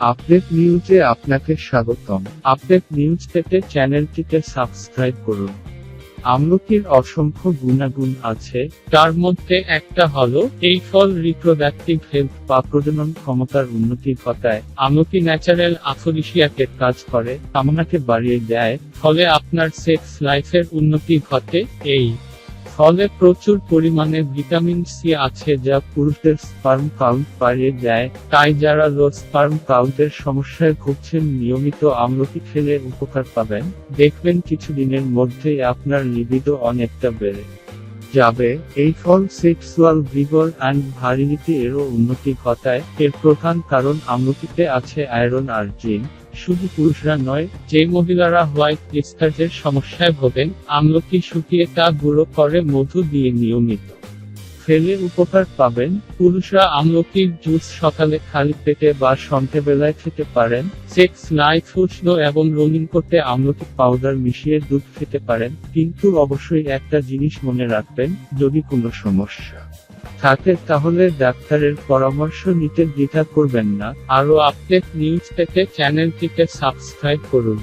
Update নিউজে আপনাকে স্বাগতম। আপডেট নিউজ পেতে চ্যানেলটিকে সাবস্ক্রাইব করুন। আমলকির অসংখ্য গুণাগুণ আছে। তার মধ্যে একটা হলো, এই ফল রিপ্রোডাক্টিভ হেলথ বা প্রজনন ক্ষমতার উন্নতি ঘটায় আমলকি ন্যাচারাল আফরিসিয়াকের কাজ করে, কামনাকে বাড়িয়ে দেয়। ফলে আপনার সেক্স লাইফের উন্নতি ঘটে এই ফলে প্রচুর পরিমাণে ভিটামিন সি আছে যা পুরুষদের স্পার্ম কাউন্ট বাড়িয়ে দেয়। তাই যারা লো স্পার্ম কাউন্টের সমস্যায় ভুগছেন, নিয়মিত আমলকি খেলে উপকার পাবেন। দেখবেন কিছুদিনের মধ্যেই আপনার লিবিডো অনেকটা বেড়ে যাবে। এই ফল সেক্সুয়াল ভিগর অ্যান্ড ভারিলিটি এরও উন্নতি ঘটায়। এর প্রধান কারণ আমলকিতে আছে আয়রন আর জিন শুধু পুরুষরা নয়, যে মহিলারা হোয়াইট ডিসচার্জের সমস্যায় ভোগেন আমলকি শুকিয়ে তা গুঁড়ো করে মধু দিয়ে নিয়মিত ফেলে উপকার পাবেন? পুরুষরা আমলকির জুস সকালে খালি পেটে বা সন্ধ্যাবেলায় খেতে পারেন? সেক্স লাইফ উষ্ণ এবং রঙিন করতে আমলকি পাউডার মিশিয়ে দুধ খেতে পারেন? কিন্তু অবশ্যই একটা জিনিস মনে রাখবেন, যদি কোনো সমস্যা থাকে, তাহলে ডাক্তারের পরামর্শ নিতে দ্বিধা করবেন না। আরও আপডেট নিউজ পেতে চ্যানেলটিকে সাবস্ক্রাইব করুন।